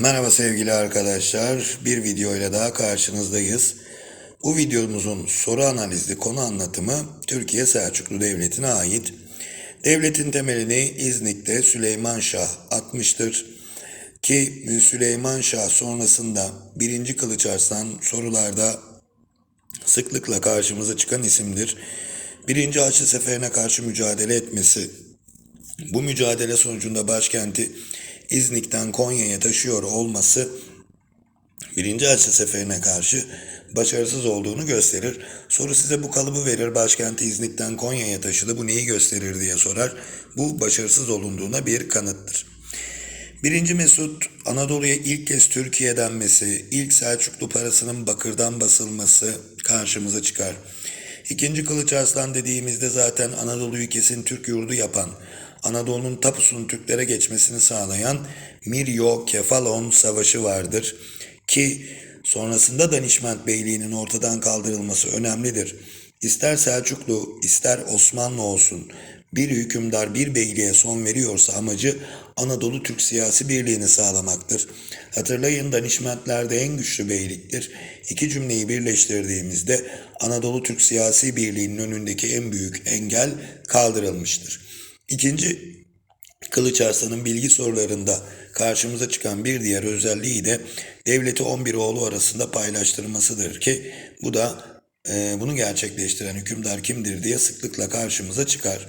Merhaba sevgili arkadaşlar. Bir video ile daha karşınızdayız. Bu videomuzun soru analizli konu anlatımı Türkiye Selçuklu Devleti'ne ait. Devletin temelini İznik'te Süleyman Şah atmıştır. Ki Süleyman Şah sonrasında 1. Kılıç Arslan sorularda sıklıkla karşımıza çıkan isimdir. Birinci Haçlı Seferi'ne karşı mücadele etmesi, bu mücadele sonucunda başkenti İznik'ten Konya'ya taşıyor olması birinci Haçlı Seferi'ne karşı başarısız olduğunu gösterir. Soru size bu kalıbı verir. Başkenti İznik'ten Konya'ya taşıdı. Bu neyi gösterir diye sorar. Bu başarısız olunduğuna bir kanıttır. Birinci Mesut Anadolu'ya ilk kez Türkiye denmesi, ilk Selçuklu parasının bakırdan basılması karşımıza çıkar. İkinci Kılıç Arslan dediğimizde zaten Anadolu ülkesini Türk yurdu yapan, Anadolu'nun tapusunun Türklere geçmesini sağlayan Miryo Kefalon Savaşı vardır. Ki sonrasında Danişment Beyliği'nin ortadan kaldırılması önemlidir. İster Selçuklu ister Osmanlı olsun bir hükümdar bir beyliğe son veriyorsa amacı Anadolu Türk siyasi birliğini sağlamaktır. Hatırlayın Danişmentlerde en güçlü beyliktir. İki cümleyi birleştirdiğimizde Anadolu Türk siyasi birliğinin önündeki en büyük engel kaldırılmıştır. İkinci Kılıç Arslan'ın bilgi sorularında karşımıza çıkan bir diğer özelliği de devleti 11 oğlu arasında paylaştırmasıdır ki bu da e, bunu gerçekleştiren hükümdar kimdir diye sıklıkla karşımıza çıkar.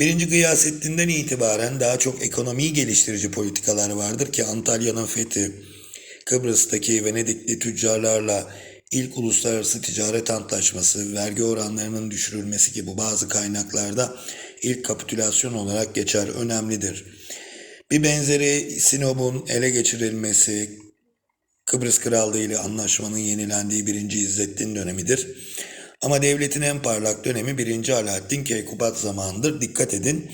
Birinci Gıyasettin'den itibaren daha çok ekonomiyi geliştirici politikalar vardır ki Antalya'nın fethi, Kıbrıs'taki Venedikli tüccarlarla ilk uluslararası ticaret antlaşması, vergi oranlarının düşürülmesi gibi bazı kaynaklarda ilk kapitülasyon olarak geçer, önemlidir. Bir benzeri Sinop'un ele geçirilmesi, Kıbrıs Krallığı ile anlaşmanın yenilendiği 1. İzzettin dönemidir. Ama devletin en parlak dönemi 1. Alaaddin Keykubat zamanıdır. Dikkat edin.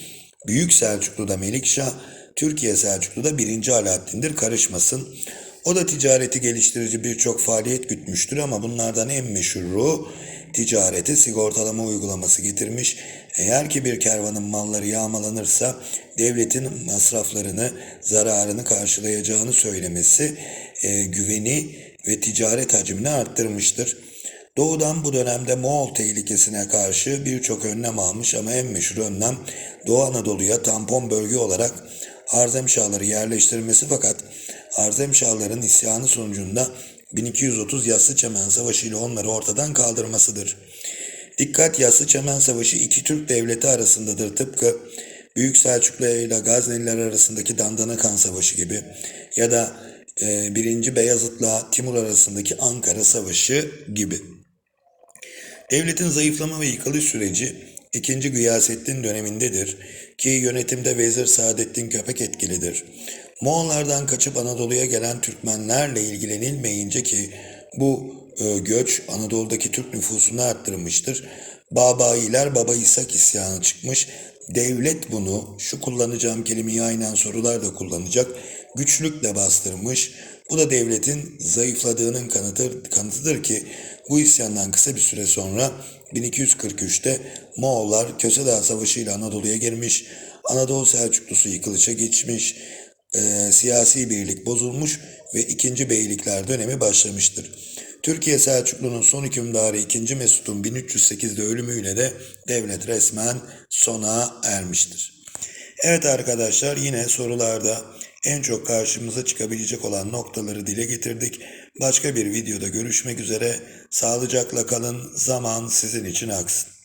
Büyük Selçuklu'da Melikşah, Türkiye Selçuklu'da 1. Alaaddin'dir. Karışmasın. O da ticareti geliştirici birçok faaliyet gütmüştür ama bunlardan en meşhuru ticarete sigortalama uygulaması getirmiş. Eğer ki bir kervanın malları yağmalanırsa devletin masraflarını, zararını karşılayacağını söylemesi e, güveni ve ticaret hacmini arttırmıştır. Doğudan bu dönemde Moğol tehlikesine karşı birçok önlem almış ama en meşhur önlem Doğu Anadolu'ya tampon bölge olarak Arzemşahları yerleştirmesi fakat Arzemşahların isyanı sonucunda 1230 Yassı Çemen Savaşı ile onları ortadan kaldırmasıdır. Dikkat Yassı Çemen Savaşı iki Türk devleti arasındadır tıpkı Büyük Selçuklu ile Gazneliler arasındaki Dandanakan Savaşı gibi ya da e, 1. Beyazıt'la Timur arasındaki Ankara Savaşı gibi. Devletin zayıflama ve yıkılış süreci 2. Gıyasettin dönemindedir ki yönetimde Vezir Saadettin Köpek etkilidir. Moğollardan kaçıp Anadolu'ya gelen Türkmenlerle ilgilenilmeyince ki bu e, göç Anadolu'daki Türk nüfusunu arttırmıştır. Babayiler Baba İshak isyanı çıkmış. Devlet bunu, şu kullanacağım kelimeyi aynen sorularda kullanacak, güçlükle bastırmış. Bu da devletin zayıfladığının kanıtı, kanıtıdır ki bu isyandan kısa bir süre sonra 1243'te Moğollar Kösedağ Savaşı ile Anadolu'ya girmiş, Anadolu Selçuklusu yıkılışa geçmiş, e, siyasi birlik bozulmuş ve ikinci beylikler dönemi başlamıştır. Türkiye Selçuklu'nun son hükümdarı 2. Mesut'un 1308'de ölümüyle de devlet resmen sona ermiştir. Evet arkadaşlar yine sorularda en çok karşımıza çıkabilecek olan noktaları dile getirdik. Başka bir videoda görüşmek üzere. Sağlıcakla kalın. Zaman sizin için aksın.